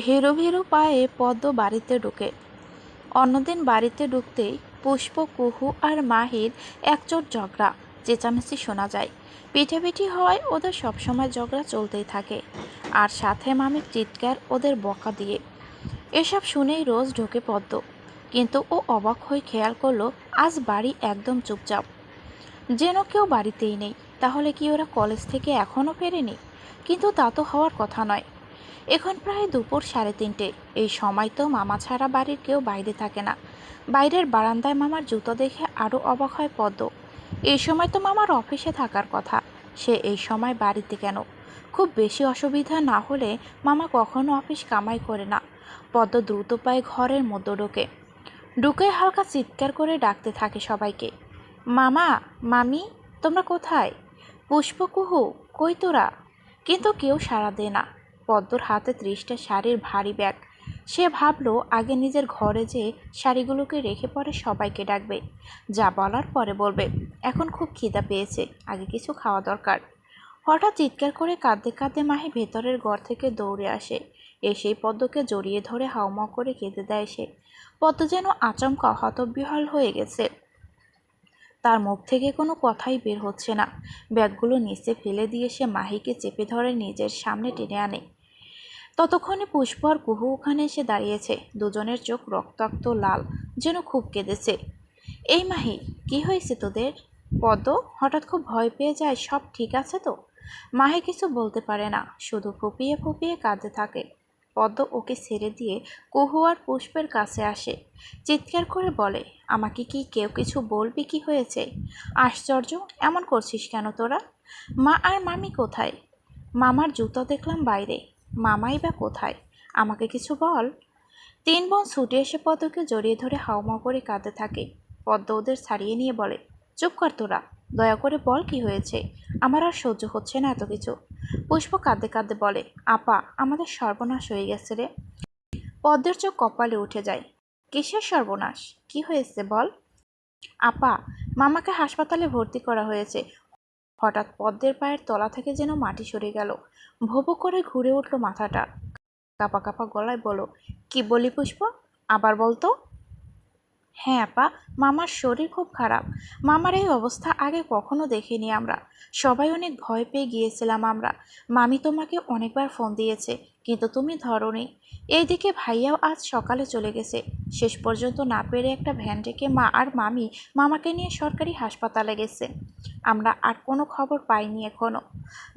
ভেরু ভেরু পায়ে পদ্ম বাড়িতে ঢুকে। অন্যদিন বাড়িতে ঢুকতেই পুষ্প, কুহু আর মাহির একচোট ঝগড়া, চেঁচামেচি শোনা যায়। পিঠাপিঠি হওয়ায় ওদের সবসময় ঝগড়া চলতেই থাকে, আর সাথে মামির চিৎকার ওদের বকা দিয়ে। এসব শুনেই রোজ ঢোকে পদ্ম, কিন্তু ও অবাক হয়ে খেয়াল করল, আজ বাড়ি একদম চুপচাপ। যেন কেউ বাড়িতেই নেই, তাহলে কি ওরা কলেজ থেকে এখনও ফেরেনি? কিন্তু তা তো হওয়ার কথা নয়। এখন প্রায় দুপুর সাড়ে তিনটে। এই সময় তো মামা ছাড়া বাড়ির কেউ বাইরে থাকে না। বাইরের বারান্দায় মামার জুতো দেখে আরও অবাক হয় পদ্ম। এই সময় তো মামার অফিসে থাকার কথা। সে এই সময় বাড়িতে কেন? খুব বেশি অসুবিধা না হলে মামা কখনো অফিস কামাই করে না। পদ্ম দ্রুত পায়ে ঘরের মধ্যে ঢোকে। ঢুকে হালকা চিৎকার করে ডাকতে থাকে সবাইকে। মামা, মামি, তোমরা কোথায়? পুষ্পকুহু, কই তোরা? কিন্তু কেউ সাড়া দেয় না। পদ্মর হাতে ত্রিশটা শাড়ির ভারী ব্যাগ। সে ভাবলো, আগে নিজের ঘরে যে শাড়িগুলোকে রেখে পরে সবাইকে ডাকবে। যা বলার পরে বলবে, এখন খুব খিদা পেয়েছে, আগে কিছু খাওয়া দরকার। হঠাৎ চিৎকার করে কাঁদতে কাঁদতে মাহি ভেতরের ঘর থেকে দৌড়ে আসে। এসেই পদ্মকে জড়িয়ে ধরে হাউমাউ করে কেঁদে দেয় সে। পদ্ম যেন আচমকা হতবিহল হয়ে গেছে। তার মুখ থেকে কোনো কথাই বের হচ্ছে না। ব্যাগগুলো নিচে ফেলে দিয়ে সে মাহিকে চেপে ধরে নিজের সামনে টেনে আনে। ততক্ষণে পুষ্প আর কুহু ওখানে এসে দাঁড়িয়েছে। দুজনের চোখ রক্তাক্ত লাল, যেন খুব কেঁদেছে। এই মাহি, কি হয়েছে তোদের? পদ্ম, হঠাৎ খুব ভয় পেয়ে যায়, সব ঠিক আছে তো? মাহি কিছু বলতে পারে না, শুধু ফুপিয়ে ফুপিয়ে কাঁদতে থাকে। পদ্ম ওকে ছেড়ে দিয়ে কুহু আর পুষ্পের কাছে আসে। চিৎকার করে বলে, আমাকে কি কেউ কিছু বলবি কি হয়েছে? আশ্চর্য, এমন করছিস কেন তোরা? মা আর মামি কোথায়? মামার জুতো দেখলাম বাইরে। মামাই বা কোথায়? আমাকে কিছু বল। তিন বোন ছুটে এসে পদ্মকে জড়িয়ে ধরে হাওমাও করে কাঁদতে থাকে। পদ্ম ওদের ছাড়িয়ে নিয়ে বলে, চুপ কর তোরা, দয়া করে বল কি হয়েছে? আমার আর সহ্য হচ্ছে না এত কিছু। পুষ্প কাঁদতে কাঁদতে বলে, আপা, আমাদের সর্বনাশ হয়ে গেছে রে। পদ্মের চোখ কপালে উঠে যায়, কিসের সর্বনাশ? কি হয়েছে বল? আপা, মামাকে হাসপাতালে ভর্তি করা হয়েছে। হঠাৎ পদ্মের পায়ের তলা থেকে যেন মাটি সরে গেল। ভোবো করে ঘুরে উঠল মাথাটা। কাপা কাপা গলায় বলো কি বলি পুষ্প? আবার বলতো? হ্যাঁ আপা, মামার শরীর খুব খারাপ। মামার এই অবস্থা আগে কখনো দেখিনি আমরা। সবাই অনেক ভয় পেয়ে গিয়েছিলাম আমরা। মামি তোমাকে অনেকবার ফোন দিয়েছে, কিন্তু তুমি ধরো ধরনি। এইদিকে ভাইয়াও আজ সকালে চলে গেছে। শেষ পর্যন্ত না পেরে একটা ভ্যান ডেকে মা আর মামি মামাকে নিয়ে সরকারি হাসপাতালে গেছে। আমরা আর কোনো খবর পাইনি এখনও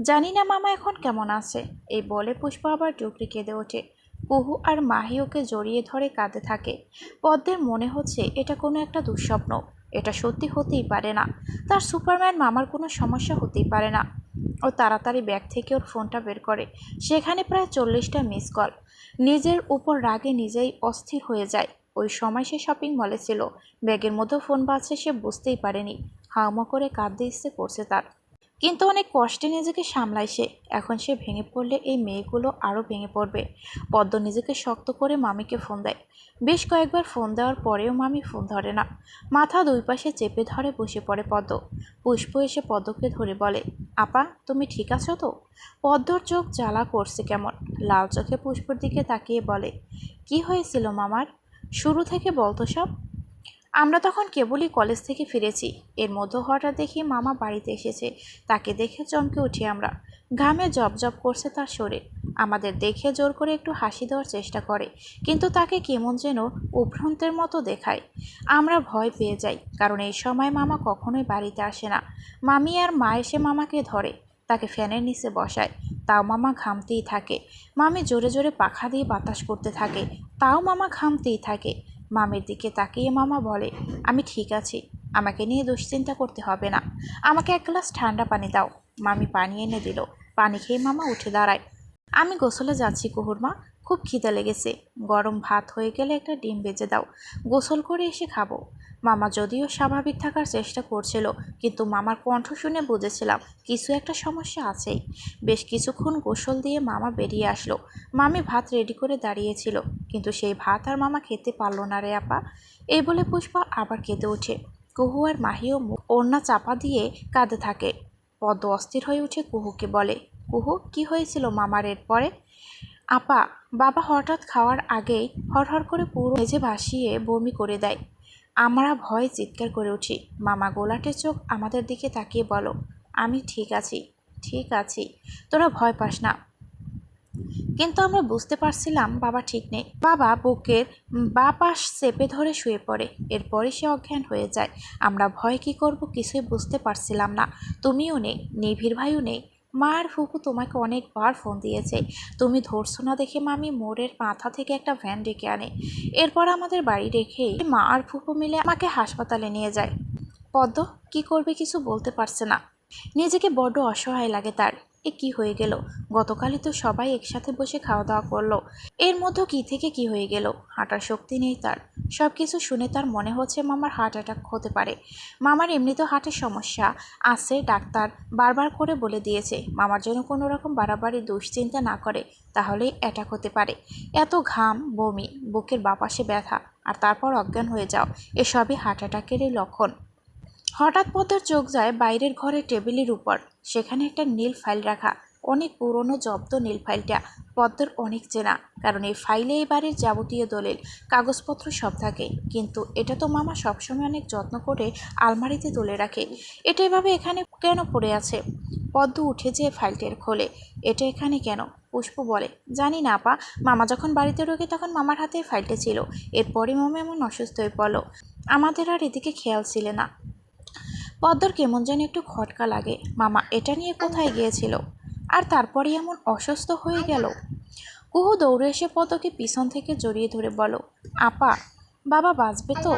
জানি না মামা এখন কেমন আছে। এই বলে পুষ্প আবার ডুকরি কেঁদে ওঠে। কুহু আর মাহি ওকে জড়িয়ে ধরে কাঁদে থাকে। পদ্মের মনে হচ্ছে এটা কোনো একটা দুঃস্বপ্ন। এটা সত্যি হতেই পারে না। তার সুপারম্যান মামার কোনো সমস্যা হতেই পারে না। ও তাড়াতাড়ি ব্যাগ থেকে ওর ফোনটা বের করে। সেখানে প্রায় চল্লিশটা মিস কল। নিজের উপর রাগে নিজেই অস্থির হয়ে যায়। ওই সময় সে শপিং মলে ছিল। ব্যাগের মধ্যে ফোন বাজছে সে বুঝতেই পারেনি। হাওমা করে কাঁদতে ইচ্ছে করছে তার। কিন্তু অনেক কষ্টে নিজেকে সামলায় সে। এখন সে ভেঙে পড়লে এই মেয়েগুলো আরও ভেঙে পড়বে। পদ্ম নিজেকে শক্ত করে মামিকে ফোন দেয়। বেশ কয়েকবার ফোন দেওয়ার পরেও মামি ফোন ধরে না। মাথা দুই পাশে চেপে ধরে বসে পড়ে পদ্ম। পুষ্প এসে পদ্মকে ধরে বলে, আপা, তুমি ঠিক আছো তো? পদ্মর চোখ জ্বালা করছে কেমন। লাল চোখে পুষ্পর দিকে তাকিয়ে বলে, কি হয়েছিল মামার? শুরু থেকে বলতো সব? আমরা তখন কেবলই কলেজ থেকে ফিরেছি। এর মধ্যে হঠাৎ দেখি মামা বাড়িতে এসেছে। তাকে দেখে চমকে উঠি আমরা। ঘামে জব জব করছে তার শরীর। আমাদের দেখে জোর করে একটু হাসি দেওয়ার চেষ্টা করে, কিন্তু তাকে কেমন যেন উভ্রান্তের মতো দেখায়। আমরা ভয় পেয়ে যাই, কারণ এই সময় মামা কখনোই বাড়িতে আসে না। মামি আর মা এসে মামাকে ধরে, তাকে ফ্যানের নিচে বসায়। তাও মামা ঘামতেই থাকে। মামি জোরে জোরে পাখা দিয়ে বাতাস করতে থাকে। তাও মামা ঘামতেই থাকে। মামির দিকে তাকিয়ে মামা বলে, আমি ঠিক আছি, আমাকে নিয়ে দুশ্চিন্তা করতে হবে না। আমাকে এক গ্লাস ঠান্ডা পানি দাও। মামি পানি এনে দিল। পানি খেয়ে মামা উঠে দাঁড়ায়। আমি গোসলে যাচ্ছি কুহুরমা খুব খিদে লেগেছে। গরম ভাত হয়ে গেলে একটা ডিম বেজে দাও। গোসল করে এসে খাব। মামা যদিও স্বাভাবিক থাকার চেষ্টা করছিল, কিন্তু মামার কণ্ঠ শুনে বুঝেছিলাম কিছু একটা সমস্যা আছেই। বেশ কিছুক্ষণ গোসল দিয়ে মামা বেরিয়ে আসলো। মামি ভাত রেডি করে দাঁড়িয়েছিল, কিন্তু সেই ভাত আর মামা খেতে পারল না রে আপা। এই বলে পুষ্পা আবার কেঁদে ওঠে। কুহু আর মাহিও ওড়না চাপা দিয়ে কাঁদে থাকে। পদ্ম অস্থির হয়ে উঠে কুহুকে বলে, কুহু, কি হয়েছিল মামার এরপরে? আপা, বাবা হঠাৎ খাওয়ার আগেই হরহর করে পুরো মেঝে ভাসিয়ে বমি করে দেয়। আমরা ভয়ে চিৎকার করে উঠি, মামা গোলাটে চোখ আমাদের দিকে তাকিয়ে বলো, আমি ঠিক আছি ঠিক আছি, তোরা ভয় পাস না। কিন্তু আমরা বুঝতে পারছিলাম বাবা ঠিক নেই। বাবা বুকের বা পাশ চেপে ধরে শুয়ে পড়ে এরপরে সে অজ্ঞান হয়ে যায়। আমরা ভয় কি করব কিছুই বুঝতে পারছিলাম না। তুমিও নেই নিভির ভাইও নেই মা আর তোমাকে অনেকবার ফোন দিয়েছে। তুমি ধরছো না দেখে মামি মোড়ের মাথা থেকে একটা ভ্যান ডেকে আনে। এরপর আমাদের বাড়ি রেখে মা আর ফুপু মিলে আমাকে হাসপাতালে নিয়ে যায়। পদ্ম, কি করবে কিছু বলতে পারছে না। নিজেকে বড্ড অসহায় লাগে তার। এ কি হয়ে গেল? গতকালই তো সবাই একসাথে বসে খাওয়া দাওয়া করল। এর মধ্যে কি থেকে কি হয়ে গেল? হাঁটার শক্তি নেই তার। সব কিছু শুনে তার মনে হচ্ছে মামার হার্ট অ্যাটাক হতে পারে। মামার এমনিতেও হার্টের সমস্যা আছে, ডাক্তার বারবার করে বলে দিয়েছে। মামার জন্য কোনো রকম বাড়াবাড়ি, দুশ্চিন্তা না করে তাহলেই অ্যাটাক হতে পারে। এত ঘাম, বমি, বুকের বাপাশে ব্যথা, আর তারপর অজ্ঞান হয়ে যাও, এসবই হার্ট অ্যাটাকেরই লক্ষণ। হঠাৎ পদ্মার চোখ যায় বাইরের ঘরে টেবিলের উপর। সেখানে একটা নীল ফাইল রাখা। অনেক পুরনো জব্দ নীল ফাইলটা। পদ্মার অনেক চেনা, কারণ এই ফাইলে এই বাড়ির যাবতীয় দলিল, কাগজপত্র সব থাকে। কিন্তু এটা তো মামা সবসময় অনেক যত্ন করে আলমারিতে তুলে রাখে। এটা এভাবে এখানে কেন পড়ে আছে? পদ্ম উঠে যেয়ে ফাইলটের খোলে। এটা এখানে কেন? পুষ্প বলে। জানি না, আপা। মামা যখন বাড়িতে ঢোকে তখন মামার হাতে ফাইলটা ছিল। এরপরই মামা এমন অসুস্থ হয়ে পড়ল। আমাদের আর এদিকে খেয়াল ছিল না। পদ্মর কেমন যেন একটু খটকা লাগে। মামা, এটা নিয়ে কোথায় গিয়েছিল? আর তারপরে এমন অসুস্থ হয়ে গেল। কুহু দৌড়ে এসে পদ্মকে পিছন থেকে জড়িয়ে ধরে বলো আপা, বাবা বাঁচবে তো?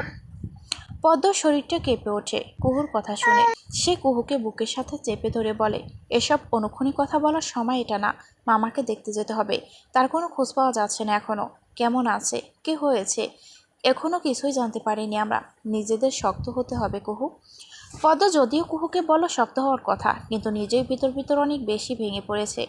পদ্মর শরীরটা কেঁপে ওঠে কুহুর কথা শুনে। সে কুহুকে বুকের সাথে চেপে ধরে বলে, এসব অনুক্ষণিক কথা বলার সময় এটা না। মামাকে দেখতে যেতে হবে। তার কোনো খোঁজ পাওয়া যাচ্ছে না এখনও কেমন আছে? কে হয়েছে? এখনও কিছুই জানতে পারিনি আমরা। নিজেদের শক্ত হতে হবে কুহু। পদ্ম যদিও কুহুকে বলো শক্ত হওয়ার কথা, কিন্তু নিজেই ভিতর ভিতর অনেক বেশি ভেঙে পড়েছে।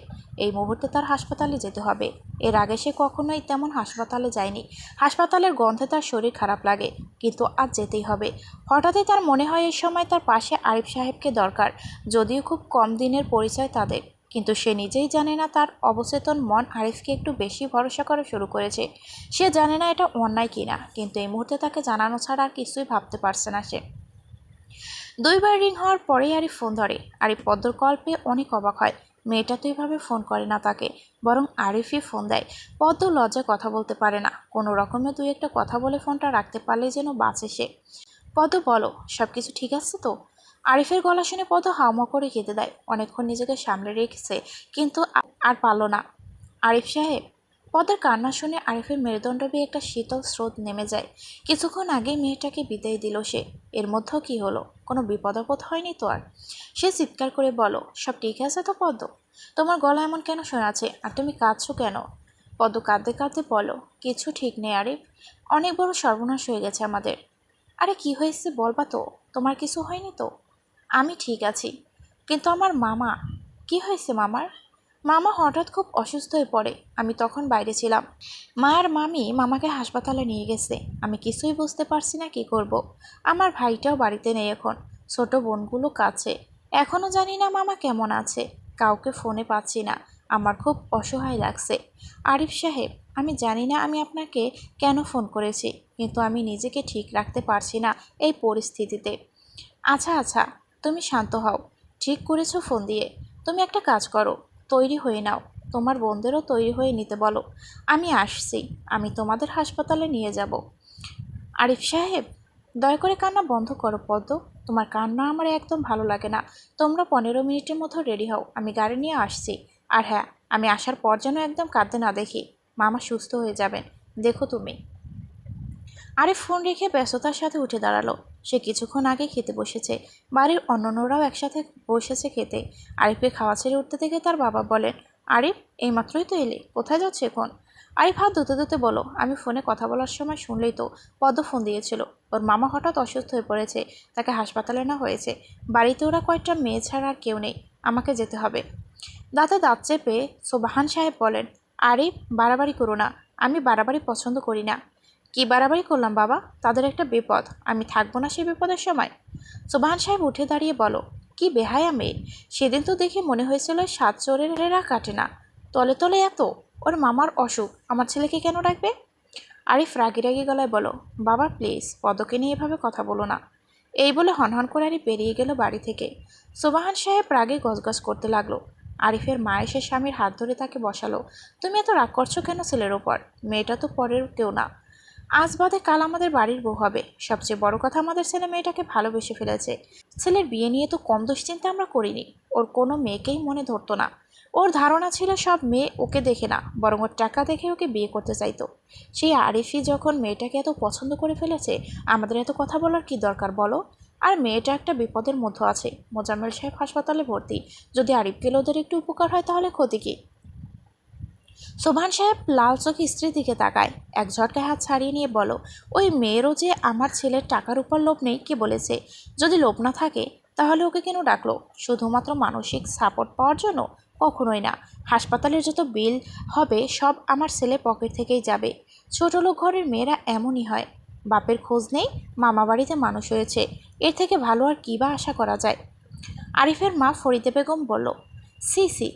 এই মুহূর্তে তার হাসপাতালে যেতে হবে। এর আগে সে কখনোই তেমন হাসপাতালে যায়নি। হাসপাতালের গন্ধে তার শরীর খারাপ লাগে, কিন্তু আজ যেতেই হবে। হঠাৎই তার মনে হয় এই সময় তার পাশে আরিফ সাহেবকে দরকার, যদিও খুব কম দিনের পরিচয় তাদের। কিন্তু সে নিজেই জানে না তার অবচেতন মন আরিফকে একটু বেশি ভরসা করা শুরু করেছে। সে জানে না এটা অন্যায় কিনা, কিন্তু এই মুহূর্তে তাকে জানানো ছাড়া আর কিছুই ভাবতে পারছে না সে। দুইবার রিং হওয়ার পরেই আরিফ ফোন ধরে। আরিফ পদ্মর কল পেয়ে অনেক অবাক হয়। মেয়েটা তো এইভাবে ফোন করে না তাকে, বরং আরিফই ফোন দেয়। পদ্ম লজ্জায় কথা বলতে পারে না। কোনো রকমে দুই একটা কথা বলে ফোনটা রাখতে পারলে যেন বাঁচে সে। পদ্ম বলো সব কিছু ঠিক আছে তো? আরিফের গলা শুনে পদ্ম হাওমা করে খেতে দেয়। অনেকক্ষণ নিজেকে সামলে রেখেছে, কিন্তু আর পারল না। আরিফ সাহেব পদের কান্না শুনে আরিফের মেরুদণ্ড দিয়ে একটা শীতল স্রোত নেমে যায়। কিছুক্ষণ আগে মেয়েটাকে বিদায় দিল সে। এর মধ্যেও কি হলো? কোনো বিপদাপদ হয়নি তো আর? সে চিৎকার করে বলো, সব ঠিক আছে তো পদ্ম? তোমার গলা এমন কেন শোনাচ্ছে? আর তুমি কাঁদছো কেন? পদ্ম কাঁদতে কাঁদতে বলো, কিছু ঠিক নেই আরিফ। অনেক বড় সর্বনাশ হয়ে গেছে আমাদের। আরে কি হয়েছে বলবা তো? তোমার কিছু হয়নি তো? আমি ঠিক আছি। কিন্তু আমার মামা, কি হয়েছে মামার? মামা হঠাৎ খুব অসুস্থ হয়ে পড়ে। আমি তখন বাইরে ছিলাম। মা আর মামি মামাকে হাসপাতালে নিয়ে গেছে। আমি কিছুই বুঝতে পারছি না কি করব। আমার ভাইটাও বাড়িতে নেই এখন। ছোট বোনগুলো কাছে। এখনও জানি না মামা কেমন আছে। কাউকে ফোনে পাচ্ছি না। আমার খুব অসহায় লাগছে। আরিফ সাহেব, আমি জানি না আমি আপনাকে কেন ফোন করেছি, কিন্তু আমি নিজেকে ঠিক রাখতে পারছি না এই পরিস্থিতিতে। আচ্ছা আচ্ছা তুমি শান্ত হও। ঠিক করেছ ফোন দিয়ে। তুমি একটা কাজ করো। তৈরি হয়ে নাও। তোমার বোনদেরও তৈরি হয়ে নিতে বলো। আমি আসছি। আমি তোমাদের হাসপাতালে নিয়ে যাব। আরিফ সাহেব, দয়া করে কান্না বন্ধ করো পদ্ম। তোমার কান্না আমার একদম ভালো লাগে না। তোমরা পনেরো মিনিটের মতো রেডি হও। আমি গাড়ি নিয়ে আসছি। আর হ্যাঁ আমি আসার পর যেন একদম কাঁদতে না দেখি। মামা সুস্থ হয়ে যাবেন। দেখো তুমি। আরে ফোন রেখে ব্যস্ততার সাথে উঠে দাঁড়াল। সে কিছুক্ষণ আগে খেতে বসেছে। বাড়ির অন্যান্যরাও একসাথে বসেছে খেতে। আরিফকে খাওয়া ছেড়ে উঠতে দেখে তার বাবা বলেন আরিফ এইমাত্রই তো এলে, কোথায় যাচ্ছে এখন? আরিফ হাত ধুতে ধুতে বলো আমি ফোনে কথা বলার সময় শুনলেই তো পদ্ম ফোন দিয়েছিল। ওর মামা হঠাৎ অসুস্থ হয়ে পড়েছে, তাকে হাসপাতালে না হয়েছে। বাড়িতে ওরা কয়েকটা মেয়ে ছাড়া আর কেউ নেই, আমাকে যেতে হবে। দাদা দাঁত চেপে সোবাহান সাহেব বলেন আরিফ বাড়াবাড়ি করো না, আমি বাড়াবাড়ি পছন্দ করি না। কি বাড়াবাড়ি করলাম বাবা? তাদের একটা বিপদ। আমি থাকব না সেই বিপদের সময়। সোবাহান সাহেব উঠে দাঁড়িয়ে বলো, কি বেহায়া মেয়ে। সেদিন তো দেখে মনে হয়েছিল সাত চোরেরা কাটে না। তলে তলে এত। ওর মামার অসুখ। আমার ছেলেকে কেন ডাকবে? আরিফ রাগি রাগি গলায় বলো, বাবা প্লিজ পদকে নিয়ে এভাবে কথা বলো না। এই বলে হনহন করে আরিফ বেরিয়ে গেল বাড়ি থেকে। সুবাহান সাহেব রাগে গজগজ করতে লাগল। আরিফের মা এসে স্বামীর হাত ধরে তাকে বসালো, তুমি এত রাগ করছ কেন ছেলের ওপর? মেয়েটা তো পরের কেউ না। আজ বাদে কাল আমাদের বাড়ির বউ হবে। সবচেয়ে বড় কথা আমাদের ছেলে মেয়েটাকে ভালোবেসে ফেলেছে। ছেলের বিয়ে নিয়ে তো কম দুশ্চিন্তা আমরা করিনি। ওর কোনো মেয়েকেই মনে ধরতো না। ওর ধারণা ছিল সব মেয়ে ওকে দেখে না, বরং ওর টাকা দেখে ওকে বিয়ে করতে চাইতো। সেই আরিফি যখন মেয়েটাকে এত পছন্দ করে ফেলেছে, আমাদের এত কথা বলার কি দরকার বলো? আর মেয়েটা একটা বিপদের মধ্যে আছে। মোজাম্মেল সাহেব হাসপাতালে ভর্তি। যদি আরিফ গেলে ওদের একটু উপকার হয় তাহলে ক্ষতি কী? সোভান সাহেব লাল চোখে স্ত্রীর দিকে তাকায়। এক ঝটকায় হাত ছাড়িয়ে নিয়ে বলো, ওই মেয়েরও যে আমার ছেলের টাকার উপর লোভ নেই কে বলেছে? যদি লোভ না থাকে, তাহলে ওকে কেন ডাকলো? শুধুমাত্র মানসিক সাপোর্ট পাওয়ার জন্য? কখনোই না। হাসপাতালের যত বিল হবে, সব আমার ছেলে পকেট থেকেই যাবে। ছোট লোক ঘরের মেয়েরা এমনই হয়। বাপের খোঁজ নেই, মামা বাড়িতে মানুষ হয়েছে। এর থেকে ভালো আর কী বা আশা করা যায়? আরিফের মা ফরিদে বেগম বলল, সি সি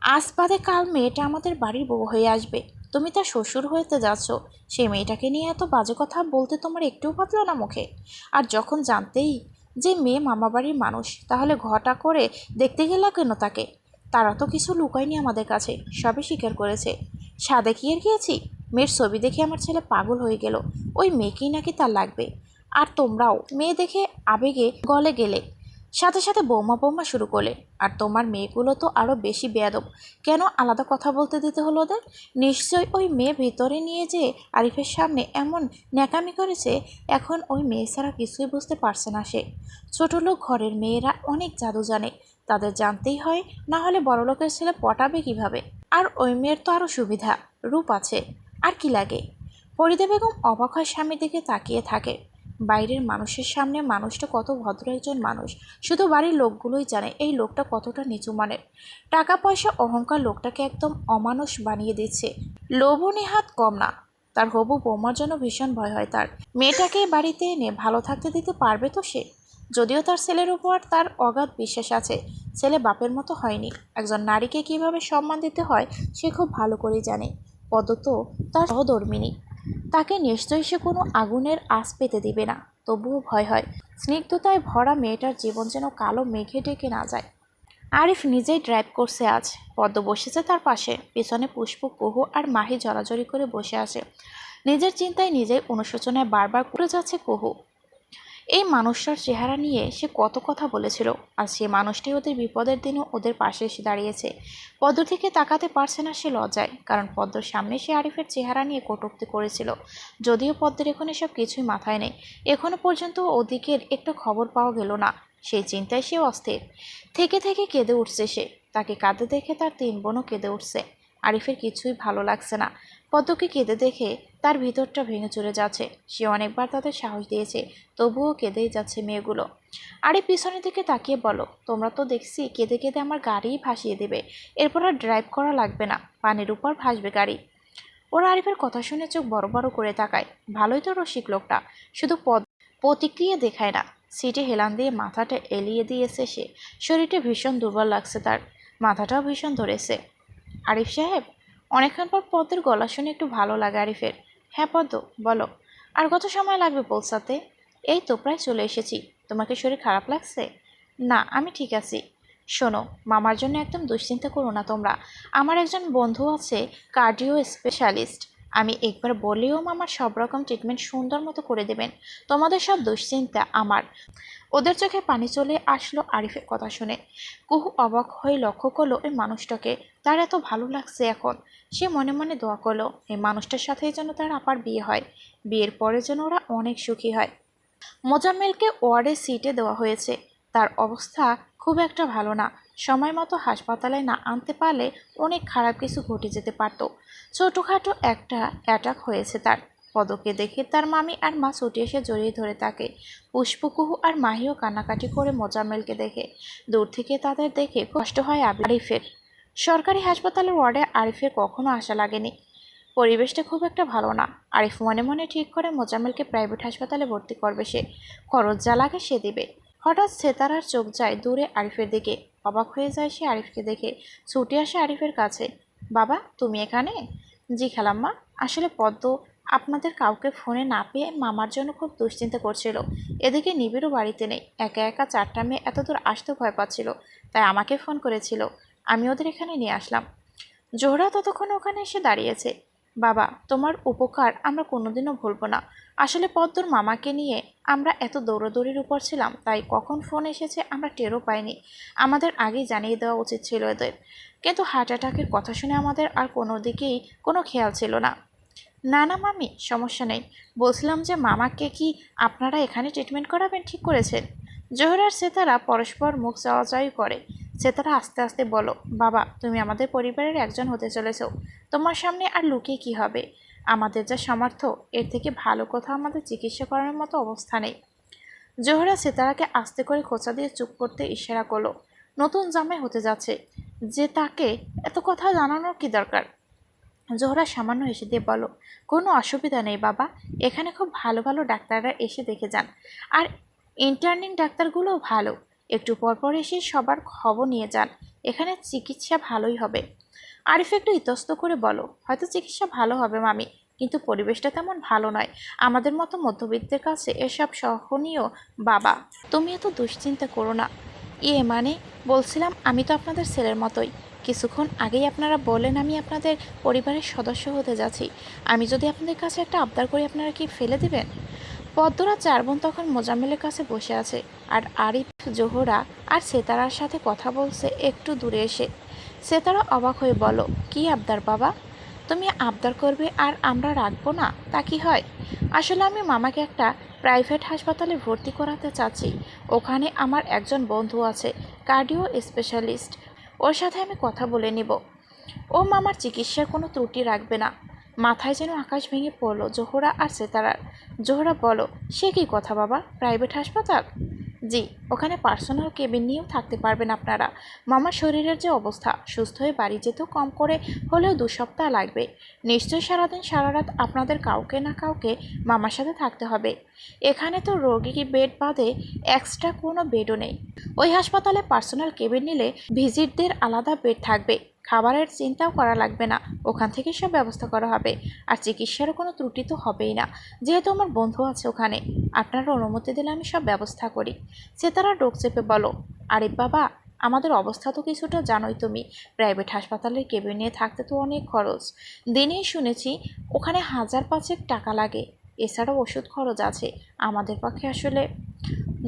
আজ বাদে কাল মেয়েটা আমাদের বাড়ির বউ হয়ে আসবে। তুমি তার শ্বশুর হতে যাচ্ছ। সেই মেয়েটাকে নিয়ে এত বাজে কথা বলতে তোমার একটুও ভাবলো না মুখে। আর যখন জানতেই যে মেয়ে মামা বাড়ির মানুষ, তাহলে ঘটা করে দেখতে গেলা কেন তাকে? তারা তো কিছু লুকায়নি আমাদের কাছে, সবই স্বীকার করেছে। সাদে কি আর গিয়েছি? মেয়ের ছবি দেখে আমার ছেলে পাগল হয়ে গেল। ওই মেয়েকেই নাকি তার লাগবে। আর তোমরাও, মেয়ে দেখে আবেগে গলে গেলে। সাথে সাথে বৌমা বৌমা শুরু করলে। আর তোমার মেয়েগুলো তো আরও বেশি বেয়াদব। কেন আলাদা কথা বলতে দিতে হলো ওদের? নিশ্চয়ই ওই মেয়ে ভেতরে নিয়ে যে আরিফের সামনে এমন ন্যাকামি করেছে, এখন ওই মেয়ে ছাড়া কিছুই বুঝতে পারছে না সে। ছোটো লোক ঘরের মেয়েরা অনেক জাদু জানে। তাদের জানতেই হয়, না হলে বড়লোকের ছেলে পটাবে কীভাবে? আর ওই মেয়ের তো আরও সুবিধা, রূপ আছে। আর কি লাগে? ফরিদা বেগম অবাক হয় স্বামীর দিকে তাকিয়ে থাকে। বাইরের মানুষের সামনে মানুষটা কত ভদ্র একজন মানুষ। শুধু বাড়ির লোকগুলোই জানে এই লোকটা কতটা নিচু মানের। টাকা পয়সা অহংকার লোকটাকে একদম অমানুষ বানিয়ে দিচ্ছে। লোভও নেহাত কম না। তার হবু বৌমার জন্য ভীষণ ভয় হয় তার। মেয়েটাকে বাড়িতে এনে ভালো থাকতে দিতে পারবে তো সে? যদিও তার ছেলের উপর তার অগাধ বিশ্বাস আছে। ছেলে বাপের মতো হয়নি। একজন নারীকে কীভাবে সম্মান দিতে হয়, সে খুব ভালো করেই জানে। পদত তার সহধর্মিনী। তাকে নিশ্চয়ই সে কোনো আগুনের আশ পেতে দিবে না, তবুও ভয় হয়। স্নিগ্ধতায় ভরা মেয়েটার জীবন যেন কালো মেঘে ডেকে না যায়। আরিফ নিজেই ড্রাইভ করছে আজ। পদ্ম বসেছে তার পাশে। পিছনে পুষ্প, কুহু আর মাহি জড়াজড়ি করে বসে আছে। নিজের চিন্তায় নিজেই অনুশোচনায় বারবার করে যাচ্ছে কুহু। এই মানুষটার চেহারা নিয়ে সে কত কথা বলেছিল, আর সে মানুষটি ওদের বিপদের দিনও ওদের পাশে এসে দাঁড়িয়েছে। পদ্ম থেকে তাকাতে পারছে না সে লজ্জায়, কারণ পদ্মর সামনে সে আরিফের চেহারা নিয়ে কটুক্তি করেছিল। যদিও পদ্মের এখন এসব কিছুই মাথায় নেই, এখনও পর্যন্ত ওদিকের একটু খবর পাওয়া গেল না। সেই চিন্তায় সে অস্থির। থেকে থেকে কেঁদে উঠছে সে, তাকে কাঁদে দেখে তার তিন বোনও কেঁদে উঠছে। আরিফের কিছুই ভালো লাগছে না। পদ্মকে কেঁদে দেখে তার ভিতরটা ভেঙে চলে যাচ্ছে। সে অনেকবার তাদের সাহস দিয়েছে, তবুও কেঁদেই যাচ্ছে মেয়েগুলো। আরে, পিছনের দিকে তাকিয়ে বলো, তোমরা তো দেখছি কেঁদে কেঁদে আমার গাড়িই ভাসিয়ে দেবে। এরপর আর ড্রাইভ করা লাগবে না, পানির উপর ভাসবে গাড়ি। ওরা আরিফের কথা শুনে চোখ বড় বড় করে তাকায়। ভালোই তো রসিক লোকটা, শুধু পদ প্রতিক্রিয়া দেখায় না, সিটে হেলান দিয়ে মাথাটা এলিয়ে দিয়েছে সে। শরীরটা ভীষণ দুর্বল লাগছে তার, মাথাটাও ভীষণ ধরেছে। আরিফ সাহেব, অনেকক্ষণ পর পদ্মের গলা শুনে একটু ভালো লাগে আরিফের। হ্যাঁ পদ্ম, বলো। আর কত সময় লাগবে পৌঁছাতে? এই তো প্রায় চলে এসেছি। তোমাকে শরীর খারাপ লাগছে? না, আমি ঠিক আছি। শোনো, মামার জন্য একদম দুশ্চিন্তা করো না তোমরা। আমার একজন বন্ধু আছে, কার্ডিও স্পেশালিস্ট। আমি একবার বললেও আমার সব রকম ট্রিটমেন্ট সুন্দর মতো করে দেবেন। তোমাদের সব দুশ্চিন্তা আমার। ওদের চোখে পানি চলে আসলো আরিফের কথা শুনে। কুহু অবাক হয়ে লক্ষ্য করল ওই মানুষটাকে। তার এত ভালো লাগছে এখন। সে মনে মনে দোয়া করল, এই মানুষটার সাথেই যেন তার আপার বিয়ে হয়। বিয়ের পরে যেন ওরা অনেক সুখী হয়। মোজাম্মেলকে ওয়ার্ডের সিটে দেওয়া হয়েছে। তার অবস্থা খুব একটা ভালো না। সময় মতো হাসপাতালে না আনতে পারলে অনেক খারাপ কিছু ঘটে যেতে পারত। ছোটোখাটো একটা অ্যাটাক হয়েছে তার। পদকে দেখে তার মামি আর মা ছুটে এসে জড়িয়ে ধরে তাকে। পুষ্পকুহু আর মাহিও কান্নাকাটি করে মোজাম্মেলকে দেখে। দূর থেকে তাদের দেখে কষ্ট হয় আরিফের। সরকারি হাসপাতালের ওয়ার্ডে আরিফের কখনো আশা লাগেনি। পরিবেশটা খুব একটা ভালো না। আরিফ মনে মনে ঠিক করে মোজাম্মেলকে প্রাইভেট হাসপাতালে ভর্তি করবে সে। খরচ যা লাগে সে দিবে। হঠাৎ সেতারার চোখ যায় দূরে আরিফের দিকে। অবাক হয়ে যায় সে আরিফকে দেখে। ছুটে আসে আরিফের কাছে। বাবা, তুমি এখানে? জি খালাম্মা, আসলে পদ্ম আপনাদের কাউকে ফোনে না পেয়ে মামার জন্য খুব দুশ্চিন্তা করছিল। এদিকে নিবিড়ও বাড়িতে নেই। একা একা চারটা মেয়ে এত দূর আসতে ভয় পাচ্ছিল, তাই আমাকে ফোন করেছিল। আমি ওদের এখানে নিয়ে আসলাম। জোহরা ততক্ষণ ওখানে এসে দাঁড়িয়েছে। বাবা, তোমার উপকার আমরা কোনোদিনও ভুলব না। আসলে পদ্মর মামাকে নিয়ে আমরা এত দৌড়াদৌড়ির উপর ছিলাম, তাই কখন ফোন এসেছে আমরা টেরও পাইনি। আমাদের আগেই জানিয়ে দেওয়া উচিত ছিল এদের। কিন্তু হার্ট অ্যাটাকের কথা শুনে আমাদের আর কোনো দিকেই কোনো খেয়াল ছিল না। না না, মামি, সমস্যা নেই। বলছিলাম যে মামাকে কি আপনারা এখানে ট্রিটমেন্ট করাবেন? ঠিক করেছেন। জোহরার সেতারা পরস্পর মুখ চাওয়াচাই করে। সেতারা আস্তে আস্তে বলো, বাবা, তুমি আমাদের পরিবারের একজন হতে চলেছ। তোমার সামনে আর লুকিয়ে কি হবে? আমাদের যা সামর্থ্য, এর থেকে ভালো কোথাও আমাদের চিকিৎসা করানোর মতো অবস্থা নেই। জোহরা সেতারাকে আস্তে করে খোঁচা দিয়ে চুপ করতে ইশারা করল। নতুন জামাই হতে যাচ্ছে। যে তাকে এত কথা জানানোর কি দরকার? জোহরা সামান্য হেসে দিয়ে বলো কোনো অসুবিধা নেই বাবা, এখানে খুব ভালো ভালো ডাক্তাররা এসে দেখে যান। আর ইন্টার্নিং ডাক্তারগুলোও ভালো। একটু পরপর এসে সবার খবর নিয়ে যান। এখানে চিকিৎসা ভালোই হবে। আরিফ একটু ইতস্ত করে বলো, হয়তো চিকিৎসা ভালো হবে, মামি, কিন্তু পরিবেশটা তেমন ভালো নয়। আমাদের মতো মধ্যবিত্তের কাছে এসব সহনীয় বাবা, তুমি এত দুশ্চিন্তা করো না। ইয়ে মানে বলছিলাম আমি তো আপনাদের ছেলের মতোই। কিছুক্ষণ আগেই আপনারা বলেন আমি আপনাদের পরিবারের সদস্য হতে যাচ্ছি। আমি যদি আপনাদের কাছে একটা আবদার করি, আপনারা কি ফেলে দিবেন? পদ্মরা চার বোন তখন মোজাম্মেলের কাছে বসে আছে, আর আরিফ, জোহরা আর সেতারার সাথে কথা বলছে একটু দূরে এসে। সেতারা অবাক হয়ে বলো, কি আবদার বাবা? তুমি আবদার করবে আর আমরা রাখব না? তা কি হয়? আসলে আমি মামাকে একটা প্রাইভেট হাসপাতালে ভর্তি করাতে চাচ্ছি। ওখানে আমার একজন বন্ধু আছে, কার্ডিও স্পেশালিস্ট। ওর সাথে আমি কথা বলে নিব। ও মামার চিকিৎসার কোনো ত্রুটি রাখবে না। মাথায় যেন আকাশ ভেঙে পড়ল, জোহরা আর সেতারার। জোহরা বলো, সে কি কথা বাবা? প্রাইভেট হাসপাতাল? জি, ওখানে পার্সোনাল কেবিন নিয়েও থাকতে পারবেন আপনারা। মামার শরীরের যে অবস্থা, সুস্থ হয়ে বাড়ি যেতেও কম করে হলেও দু সপ্তাহ লাগবে। নিশ্চয়ই সারাদিন সারা রাত আপনাদের কাউকে না কাউকে মামার সাথে থাকতে হবে। এখানে তো রোগী বেড বাদে এক্সট্রা কোনো বেডও নেই। ওই হাসপাতালে পার্সোনাল কেবিন নিলে ভিজিটদের আলাদা বেড থাকবে। খাবারের চিন্তাও করা লাগবে না। ওখান থেকে সব ব্যবস্থা করা হবে। আর চিকিৎসারও কোনো ত্রুটি তো হবেই না। যেহেতু আমার বন্ধু আছে ওখানে, আপনারা অনুমতি দিলে আমি সব ব্যবস্থা করি। সে তারা ডোক চেপে বলো, আরে বাবা, আমাদের অবস্থা তো কিছুটা জানোই তুমি। প্রাইভেট হাসপাতালের কেবিনে থাকতে তো অনেক খরচ। দিনেই শুনেছি ওখানে হাজার পাঁচেক টাকা লাগে। এছাড়াও ওষুধ খরচ আছে। আমাদের পক্ষে আসলে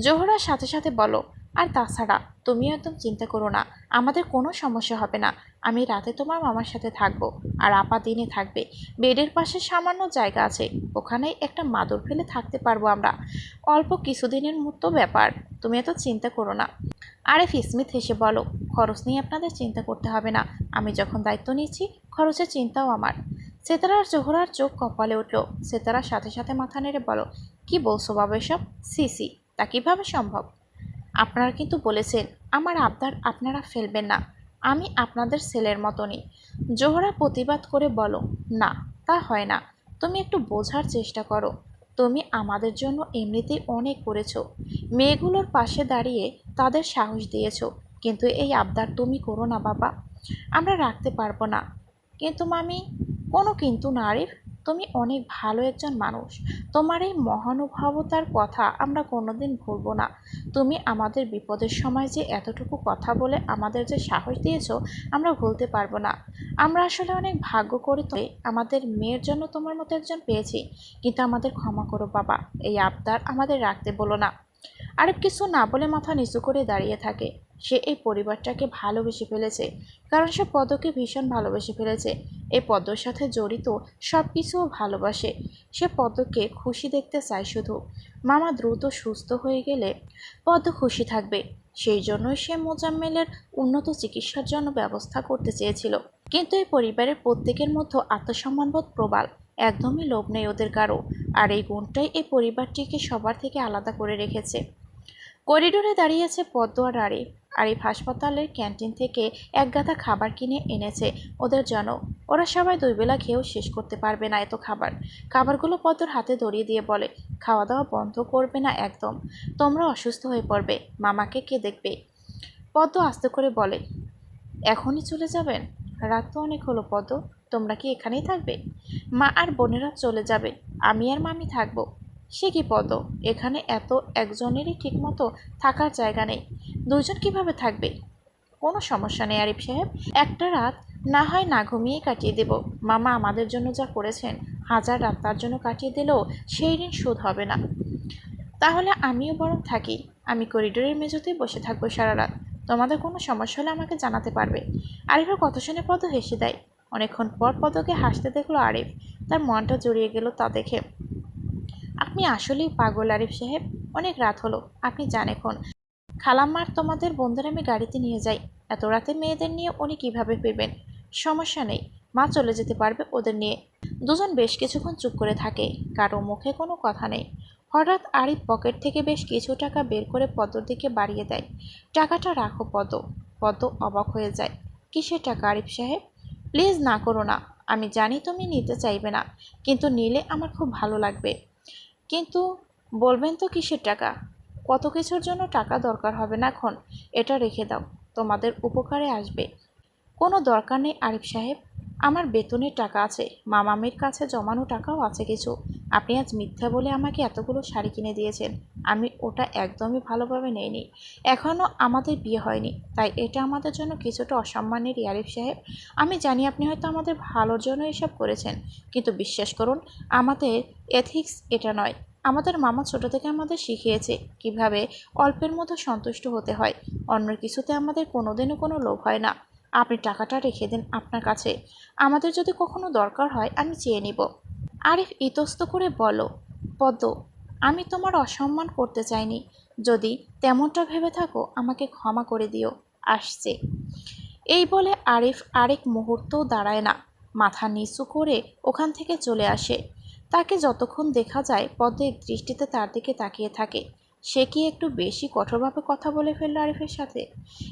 জোহরার সাথে সাথে বলো আর তাছাড়া তুমিও একদম চিন্তা করো না, আমাদের কোনো সমস্যা হবে না। আমি রাতে তোমার মামার সাথে থাকব, আর আপা দিনে থাকবে। বেডের পাশে সামান্য জায়গা আছে ওখানেই একটা মাদুর ফেলে থাকতে পারব আমরা। অল্প কিছুদিনের মতো ব্যাপার, তুমি এত চিন্তা করো না। আরে ফিসমিথ হেসে বলো, খরচ নিয়ে আপনাদের চিন্তা করতে হবে না। আমি যখন দায়িত্ব নিয়েছি, খরচের চিন্তাও আমার। সেতারার জোহরার চোখ কপালে উঠল। সেতারার সাথে সাথে মাথা নেড়ে বলো, কি বলছো বাবা এসব? সি সি, তা কীভাবে সম্ভব? আপনারা কিন্তু বলেছেন, আমার আবদার আপনারা ফেলবেন না। আমি আপনাদের ছেলের মতনই। জোহরা প্রতিবাদ করে বলো, না, তা হয় না। তুমি একটু বোঝার চেষ্টা করো। তুমি আমাদের জন্য এমনিতেই অনেক করেছ। মেয়েগুলোর পাশে দাঁড়িয়ে তাদের সাহস দিয়েছ। কিন্তু এই আবদার তুমি করো না, বাবা। আমরা রাখতে পারব না। কিন্তু মামি, কোনো কিন্তু না, আরিফ। তুমি অনেক ভালো একজন মানুষ। তোমার এই মহানুভবতার কথা আমরা কোনোদিন ভুলবো না। তুমি আমাদের বিপদের সময় যে এতটুকু কথা বলে আমাদের যে সাহস দিয়েছ, আমরা ভুলতে পারব না। আমরা আসলে অনেক ভাগ্য করে তো, আমাদের মেয়ের জন্য তোমার মতো একজন পেয়েছি। কিন্তু আমাদের ক্ষমা করো বাবা, এই আবদার আমাদের রাখতে বলো না। আর কিছু না বলে মাথা নিচু করে দাঁড়িয়ে থাকে। সে এই পরিবারটাকে ভালোবেসে ফেলেছে। কারণ সে পদকে ভীষণ ভালোবেসে ফেলেছে। এই পদ্মর সাথে জড়িত সব কিছুও ভালোবাসে। সে পদ্মকে খুশি দেখতে চায় শুধু। মামা দ্রুত সুস্থ হয়ে গেলে পদ্ম খুশি থাকবে। সেই জন্যই সে মোজাম্মেলের উন্নত চিকিৎসার জন্য ব্যবস্থা করতে চেয়েছিল। কিন্তু এই পরিবারের প্রত্যেকের মধ্যে আত্মসম্মানবোধ প্রবাল। একদমই লোভ নেই ওদের কারও। আর এই গুণটাই এই পরিবারটিকে সবার থেকে আলাদা করে রেখেছে। করিডোরে দাঁড়িয়েছে পদ্ম আর আরিফ আরিফ হাসপাতালের ক্যান্টিন থেকে এক গাদা খাবার কিনে এনেছে। ওদের জন্য ওরা সবাই দুই বেলা খেয়েও শেষ করতে পারবে না এত খাবার। খাবারগুলো পদ্মর হাতে ধরিয়ে দিয়ে বলে খাওয়া দাওয়া বন্ধ করবে না একদম। তোমরা অসুস্থ হয়ে পড়বে, মামাকে কে দেখবে? পদ্ম আস্তে করে বলে, এখনই চলে যাবেন? রাত তো অনেক হলো পদ্ম, তোমরা কি এখানেই থাকবে? মা আর বোনেরা চলে যাবে, আমি আর মামি থাকব। সে কি পদ্ম? এখানে এত একজনেরই ঠিকমতো থাকার জায়গা নেই। দুজন কীভাবে থাকবে? কোনো সমস্যা নেই, আরিফ সাহেব। একটা রাত না হয় না ঘুমিয়ে কাটিয়ে দেব। মামা আমাদের জন্য যা করেছেন, হাজার রাত তার জন্য কাটিয়ে দিলেও সেই ঋণ শোধ হবে না। তাহলে আমিও বরং থাকি। আমি করিডোরের মেঝোতেই বসে থাকব সারা রাত। তোমাদের কোনো সমস্যা হলে আমাকে জানাতে পারবে। আরিফের কথা শুনে পদ হেসে দেয়। অনেকক্ষণ পর পদকে হাসতে দেখল আরিফ। তার মনটা জড়িয়ে গেল তা দেখে। আপনি আসলেই পাগল, আরিফ সাহেব। অনেক রাত হলো। আপনি যান এখন। খালাম্মার তোমাদের বন্ধুর আমি গাড়িতে নিয়ে যাই। এত রাতে মেয়েদের নিয়ে উনি কীভাবে ফিরবেন? সমস্যা নেই। মা চলে যেতে পারবে ওদের নিয়ে। দুজন বেশ কিছুক্ষণ চুপ করে থাকে। কারও মুখে কোনো কথা নেই। হঠাৎ আরিফ পকেট থেকে বেশ কিছু টাকা বের করে পদ্মর দিকে বাড়িয়ে দেয়। টাকাটা রাখো পদ্ম। পদ্ম অবাক হয়ে যায়। কিসের টাকা আরিফ সাহেব? প্লিজ না করো না। আমি জানি তুমি নিতে চাইবে না। কিন্তু নিলে আমার খুব ভালো লাগবে। কিন্তু বলবেন তো কিসের টাকা? কত কিছুর জন্য টাকা দরকার হবে না এখন? এটা রেখে দাও, তোমাদের উপকারে আসবে। কোনো দরকার নেই আরিফ সাহেব। আমার বেতনের টাকা আছে মামামির কাছে জমানো টাকাও আছে কিছু। আপনি আজ মিথ্যা বলে আমাকে এতগুলো শাড়ি কিনে দিয়েছেন। আমি ওটা একদমই ভালোভাবে নেইনি। এখনও আমাদের বিয়ে হয়নি, তাই এটা আমাদের জন্য কিছুটা অসম্মানের আরিফ সাহেব। আমি জানি আপনি হয়তো আমাদের ভালোর জন্য এসব করেছেন, কিন্তু বিশ্বাস করুন, আমাদের এথিক্স এটা নয়। আমাদের মামা ছোট থেকে আমাদের শিখিয়েছে কীভাবে অল্পের মতো সন্তুষ্ট হতে হয়। অন্য কিছুতে আমাদের কোনোদিনও কোনো লোভ হয় না। আপনি টাকাটা রেখে দেন আপনার কাছে। আমাদের যদি কখনো দরকার হয়, আমি চেয়ে নিব। আরিফ ইতস্ত করে বলো পদ্ম, আমি তোমার অসম্মান করতে চাইনি। যদি তেমনটা ভেবে থাকো, আমাকে ক্ষমা করে দিও। আসছে। এই বলে আরিফ আরেক মুহূর্তও দাঁড়ায় না। মাথা নিচু করে ওখান থেকে চলে আসে। তাকে যতক্ষণ দেখা যায়, পদ্মের দৃষ্টিতে তার দিকে তাকিয়ে থাকে। সে কি একটু বেশি কঠোরভাবে কথা বলে ফেলল আরিফের সাথে?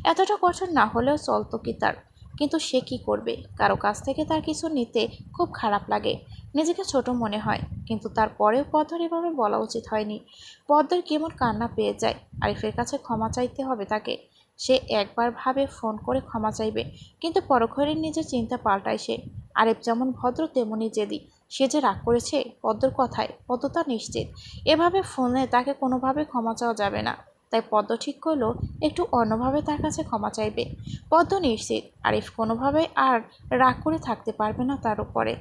এতটা কঠোর না হলেও চলতো কি তার। কিন্তু সে কি করবে? কারও কাছ থেকে তার কিছু নিতে খুব খারাপ লাগে। নিজেকে ছোট মনে হয়, কিন্তু তারপরেও পদ্মর এভাবে বলা উচিত হয়নি। পদ্মের কেমন কান্না পেয়ে যায়। আরিফের কাছে ক্ষমা চাইতে হবে তাকে। সে একবার ভাবে ফোন করে ক্ষমা চাইবে, কিন্তু পরক্ষণেই নিজের চিন্তা পাল্টায় সে। আরিফ যেমন ভদ্র তেমনই জেদি। সে যে রাগ করেছে, পদ্মর কথায়, পদ্ম তা নিশ্চিত। এভাবে ফোনে তাকে কোনোভাবে ক্ষমা চাওয়া যাবে না। তাই পদ্ম ঠিক করল, একটু অন্যভাবে তার কাছে ক্ষমা চাইবে। পদ্ম নিশ্চিত, আরিফ কোনোভাবে আর রাগ করে থাকতে পারবে না তার উপরে।